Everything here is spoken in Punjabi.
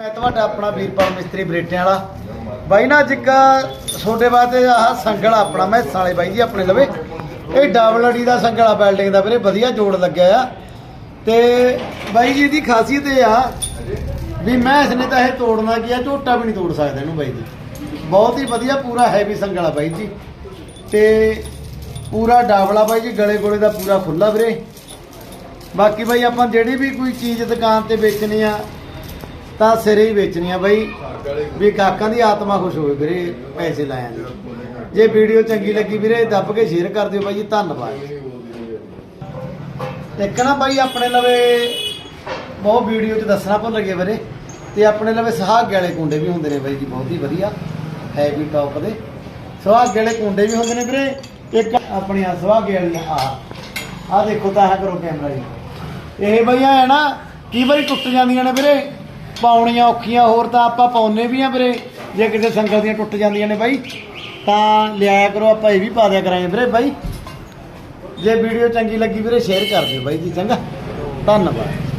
ਮੈਂ ਤੁਹਾਡਾ ਆਪਣਾ ਵੀਰਪਾਲ ਮਿਸਤਰੀ ਬਰੇਟਿਆਂ ਵਾਲਾ। ਬਾਈ ਨਾ ਅੱਜ ਇੱਕ ਤੁਹਾਡੇ ਵਾਸਤੇ ਆਹ ਸੰਗਲ ਆਪਣਾ ਮੈਸਾਂ ਵਾਲੇ ਬਾਈ ਜੀ ਆਪਣੇ ਲਵੇ। ਇਹ ਡਬਲ ਅੜੀ ਦਾ ਸੰਗਲ ਆ ਬਿਲਡਿੰਗ ਦਾ ਵੀਰੇ, ਵਧੀਆ ਜੋੜ ਲੱਗਿਆ ਆ। ਤੇ ਬਾਈ ਜੀ ਦੀ ਖਾਸੀਅਤ ਇਹ ਆ ਵੀ ਮੈਂ ਇਸਨੇ ਤਾਂ ਇਹ ਤੋੜਨਾ ਕੀ ਆ, ਝੋਟਾ ਵੀ ਨਹੀਂ ਤੋੜ ਸਕਦਾ ਇਹਨੂੰ ਬਾਈ ਜੀ। ਬਹੁਤ ਹੀ ਵਧੀਆ, ਪੂਰਾ ਹੈਵੀ ਸੰਗਲ ਆ ਬਾਈ ਜੀ। ਤੇ ਪੂਰਾ ਡਾਵਲਾ ਬਾਈ ਜੀ, ਗਲੇ ਗੋਲੇ ਦਾ ਪੂਰਾ ਖੁੱਲਾ ਵੀਰੇ। ਬਾਕੀ ਬਾਈ ਆਪਾਂ ਜਿਹੜੀ ਵੀ ਕੋਈ ਚੀਜ਼ ਦੁਕਾਨ ਤੇ ਵੇਚਣੀ ਆ ਤਾਂ ਸਿਰੇ ਹੀ ਵੇਚਣੀਆਂ ਆ ਬਾਈ, ਵੀ ਕਾਕਾਂ ਦੀ ਆਤਮਾ ਖੁਸ਼ ਹੋਵੇ ਵੀਰੇ, ਪੈਸੇ ਲਾਇਆ ਜੀ ਜੇ ਵੀਡੀਓ ਚੰਗੀ ਲੱਗੀ ਵੀਰੇ, ਦੱਬ ਕੇ ਸ਼ੇਅਰ ਕਰ ਦਿਓ ਬਾਈ ਜੀ, ਧੰਨਵਾਦ। ਇੱਕ ਨਾ ਬਾਈ ਆਪਣੇ ਲਵੇ, ਬਹੁਤ ਵੀਡੀਓ 'ਚ ਦੱਸਣਾ ਭੁੱਲ ਗਏ ਵੀਰੇ, ਤੇ ਆਪਣੇ ਲਵੇ ਸੁਹਾਗੇ ਵਾਲੇ ਕੁੰਡੇ ਵੀ ਹੁੰਦੇ ਨੇ ਬਾਈ ਜੀ, ਬਹੁਤ ਹੀ ਵਧੀਆ ਹੈਵੀ ਟੌਪ ਦੇ। ਸੁਹਾਗੇ ਵਾਲੇ ਕੁੰਡੇ ਵੀ ਹੁੰਦੇ ਨੇ ਵੀਰੇ, ਇੱਕ ਆਪਣੀ ਸੁਹਾਗੇ ਵਾਲੀਆਂ ਆ। ਆ ਦੇਖੋ ਤਾਂ ਕਰੋ ਕੈਮਰਾ ਜੀ। ਇਹ ਬਈਆ ਹੈ ਨਾ ਕੀ ਵਾਰੀ ਟੁੱਟ ਜਾਂਦੀਆਂ ਨੇ ਵੀਰੇ ਪਾਉਣੀਆਂ ਔਖੀਆਂ, ਹੋਰ ਤਾਂ ਆਪਾਂ ਪਾਉਨੇ ਵੀ ਆ ਵੀਰੇ। ਜੇ ਕਿਤੇ ਸੰਗਲ ਦੀਆਂ ਟੁੱਟ ਜਾਂਦੀਆਂ ਨੇ ਬਾਈ, ਤਾਂ ਲਿਆਇਆ ਕਰੋ, ਆਪਾਂ ਇਹ ਵੀ ਪਾ ਦਿਆ ਕਰਾਂਗੇ ਵੀਰੇ ਬਾਈ। ਜੇ ਵੀਡੀਓ ਚੰਗੀ ਲੱਗੀ ਵੀਰੇ, ਸ਼ੇਅਰ ਕਰ ਦਿਓ ਬਾਈ ਜੀ, ਚੰਗਾ। ਧੰਨਵਾਦ।